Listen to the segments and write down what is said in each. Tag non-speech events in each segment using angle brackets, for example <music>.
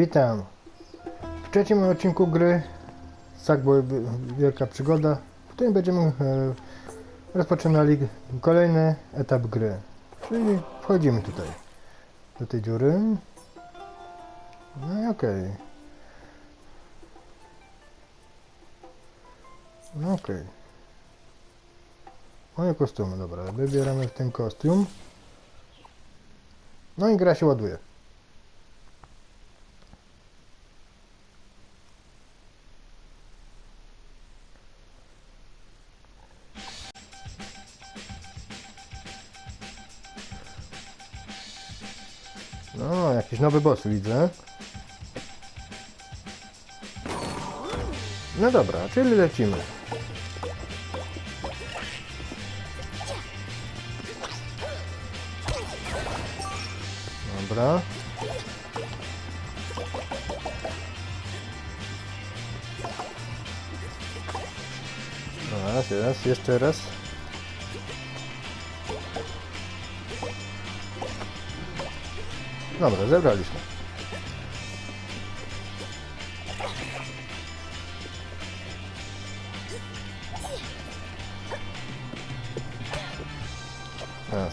Witam. W trzecim odcinku gry Sackboy Wielka Przygoda, w którym będziemy e, rozpoczynali kolejny etap gry. Czyli wchodzimy tutaj, do tej dziury. No i okej. No okej. Moje kostiumy, dobra. Wybieramy ten kostium. No i gra się ładuje. No, jakiś nowy boss widzę. No dobra, czyli lecimy. Dobra. Raz, raz, jeszcze raz. Dobra, zebraliśmy.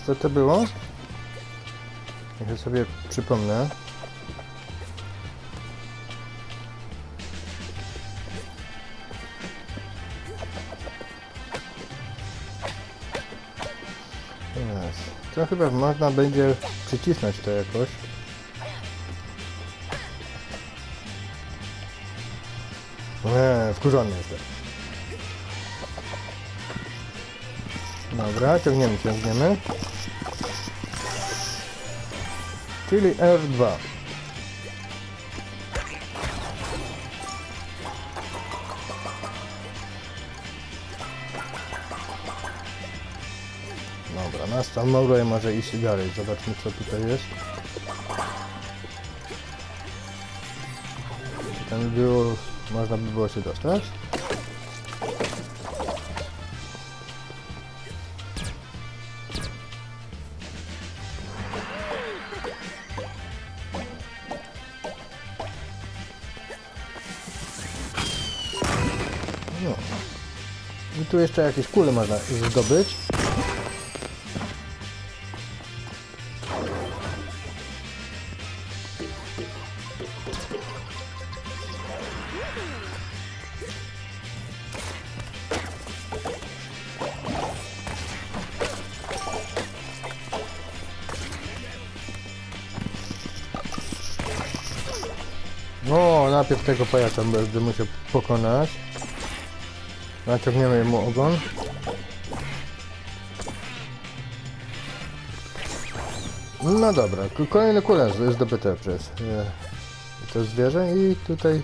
Co to było? Niech sobie przypomnę. To chyba można będzie przycisnąć to jakoś. Wkurzony jestem. Dobra, ciągniemy, ciągniemy. Czyli R2. Dobra, nas tam mogło i może iść dalej. Zobaczmy co tutaj jest. Tam było, można by było się dostać? No. I tu jeszcze jakieś kule można zdobyć. No, najpierw tego pajaca będę musiał pokonać. Naciągniemy mu ogon. No dobra, k- kolejne kule zdobyte przez e, to zwierzę i tutaj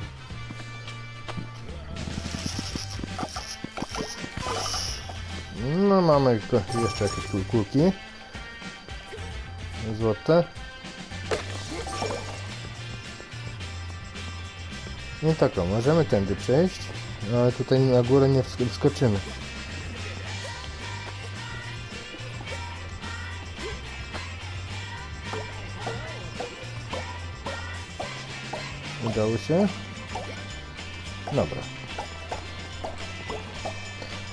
no mamy jeszcze jakieś kul- kulki złote no tak o, możemy tędy przejść no, ale tutaj na górę nie wsk- wskoczymy Udało się? Dobra.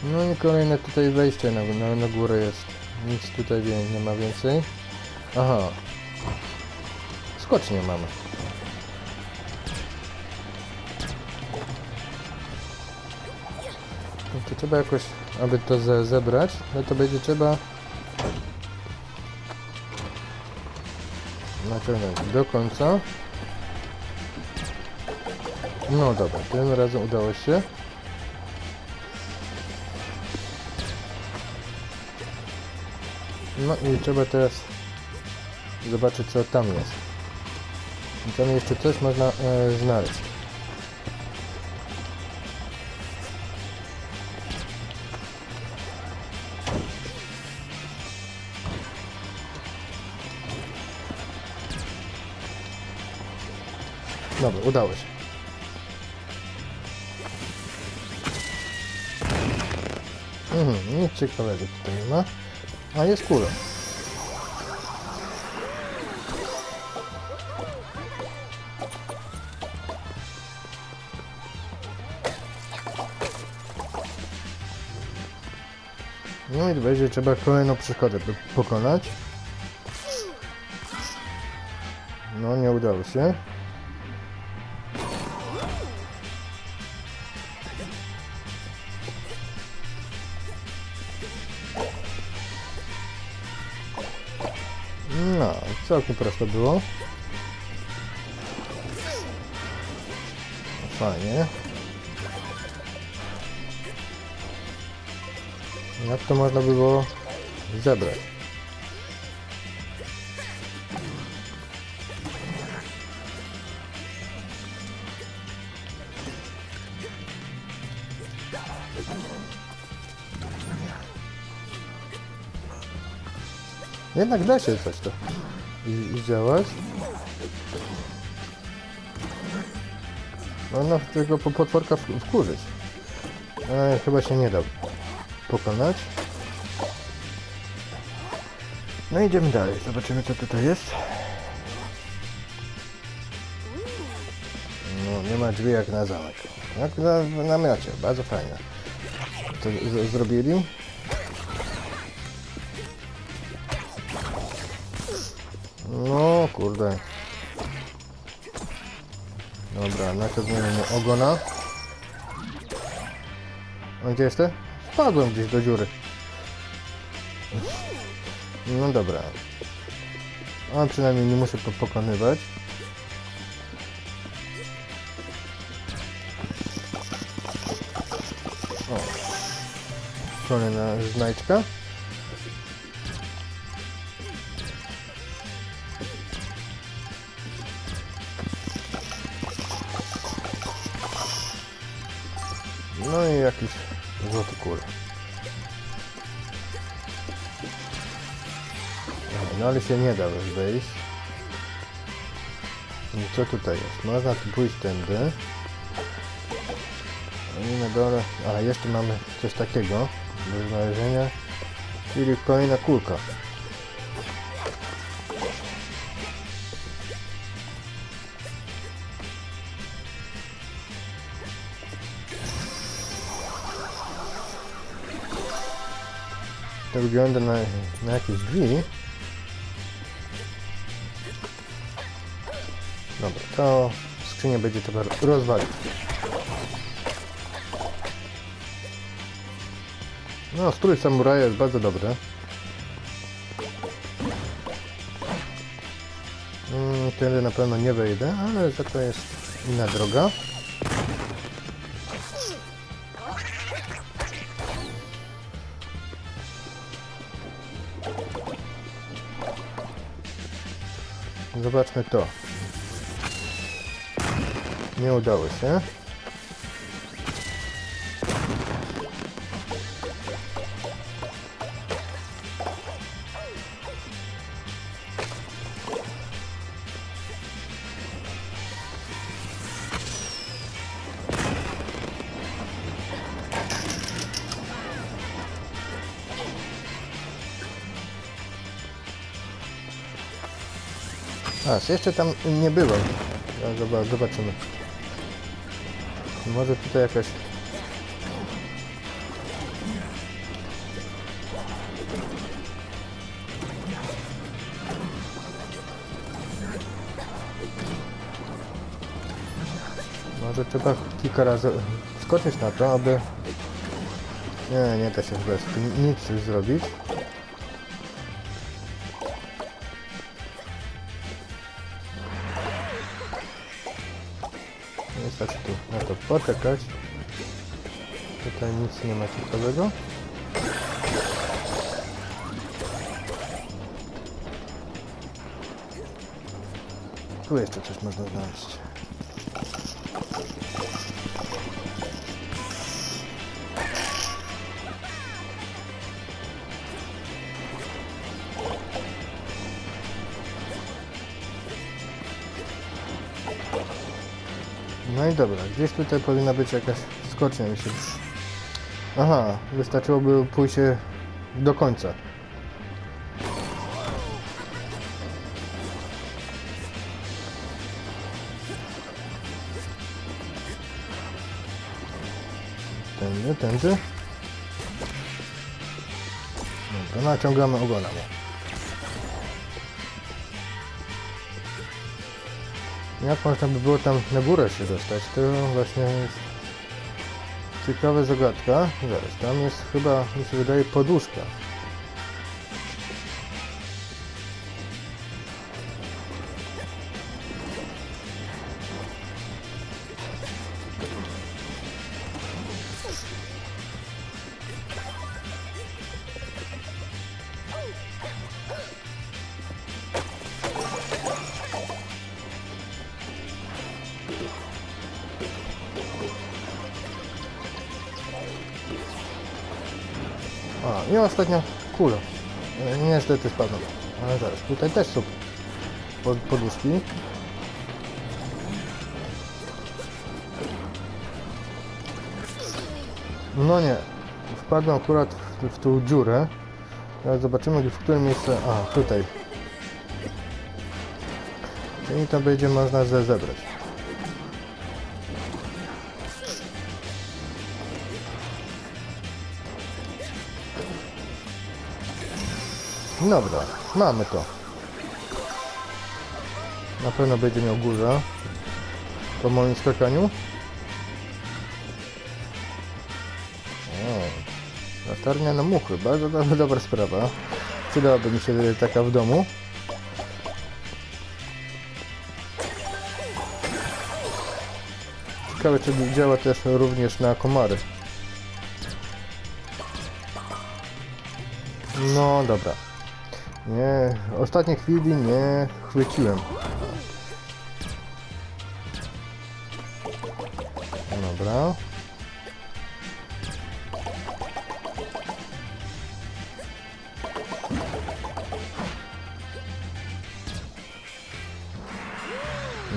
No i kolejne tutaj wejście na, na, na górę jest. Nic tutaj nie ma więcej. Aha. Skocznie mamy. To trzeba jakoś, aby to ze, zebrać, no to będzie trzeba naciągnąć do końca. No dobra, tym razem udało się. No i trzeba teraz zobaczyć co tam jest. I tam jeszcze coś można e, znaleźć. Dobra, udało się. Mhm, nic ciekawego tutaj nie ma. A jest kula. No i będzie trzeba kolejną przeszkodę pokonać. No nie udało się. Całkiem prosto było. Fajnie. Jak to można było zebrać? Jednak da się coś to i, i działać. Można tego po- potworka wkurzyć. Ale chyba się nie da pokonać. No idziemy dalej, zobaczymy co tutaj jest. No nie ma drzwi jak na zamek. Jak na, w namiocie, bardzo fajne. To zrobili. Kurde. Dobra, najpierw zmienimy ogona. A gdzie jesteś? Spadłem gdzieś do dziury. No dobra. A przynajmniej nie muszę po pokonywać. O. Kolejna znajdźka. No i jakiś złoty kur. No ale się nie da wejść. I co tutaj jest? Można tu pójść tędy. No i na dole... A, jeszcze mamy coś takiego do znalezienia. Czyli kolejna kulka. To wygląda na, na jakieś drzwi. Dobra, to skrzynię będzie trzeba rozwalić. No, strój samuraja jest bardzo dobry. Mm, tędy na pewno nie wejdę, ale za to jest inna droga. Zobaczmy to. Nie udało się. Jeszcze tam nie byłem. Zoba- Zobaczymy. Może tutaj jakaś... Może trzeba kilka razy skoczyć na to, aby... Nie, nie da się bez nic zrobić. Wystarczy tu na to poczekać. Tutaj nic nie ma ciekawego. Tu jeszcze coś można znaleźć. No i dobra, gdzieś tutaj powinna być jakaś skocznia mi się... Aha, wystarczyłoby pójść się do końca. Tędy, tędy. Dobra, naciągamy ogonem. Jak można by było tam na górę się dostać? To właśnie jest ciekawa zagadka. Zaraz, tam jest chyba, mi się wydaje, poduszka. I ostatnia kula. E, Niestety spadła. Ale zaraz, tutaj też są pod, poduszki. No nie, wpadłem akurat w, w tą dziurę. Teraz zobaczymy w którym miejscu... A, tutaj. I to będzie można ze zebrać. Dobra, mamy to. Na pewno będzie miał górę po moim skakaniu. O, latarnia na muchy, bardzo dobra, dobra sprawa. Przydałaby mi się taka w domu. Ciekawe czy działa też również na komary. No dobra. Nie, ostatniej chwili nie chwyciłem. Dobra.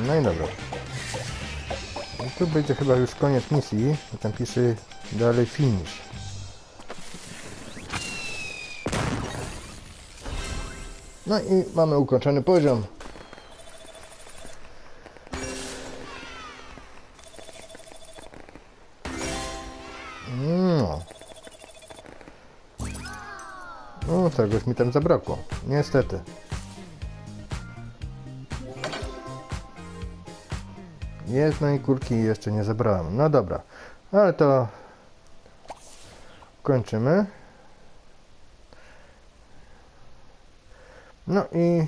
No i dobra. I tu będzie chyba już koniec misji. Tam pisze dalej finish. No i mamy ukończony poziom. No. No, czegoś mi tam zabrakło. Niestety. Jednej kurki jeszcze nie zabrałem. No dobra. Ale to kończymy. No i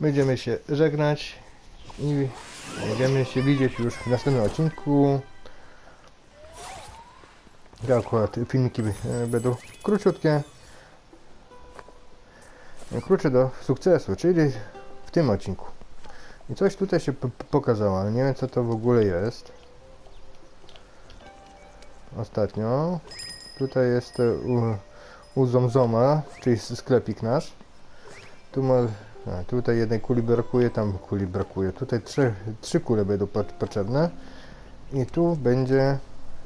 będziemy się żegnać i będziemy się widzieć już w następnym odcinku. Ja akurat filmiki e, będą króciutkie. Krótsze do sukcesu, czyli w tym odcinku. I coś tutaj się pokazało, ale nie wiem co to w ogóle jest. Ostatnio. Tutaj jest e, u, u Zomzoma, czyli sklepik nasz. Tu ma, a, tutaj jednej kuli brakuje, tam kuli brakuje. Tutaj trzy, trzy kule będą po, potrzebne. I tu będzie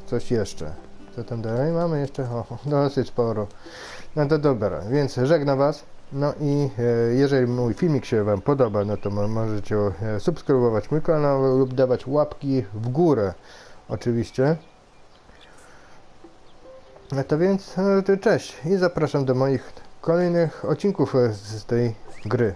coś jeszcze. Co tam dalej mamy jeszcze? O, <laughs> dosyć sporo. No to dobra, więc żegnam Was. No i e, jeżeli mój filmik się Wam podoba, no to mo- możecie e, subskrybować mój kanał lub dawać łapki w górę. Oczywiście. No to więc, e, cześć i zapraszam do moich kolejnych odcinków e, z z tej gry.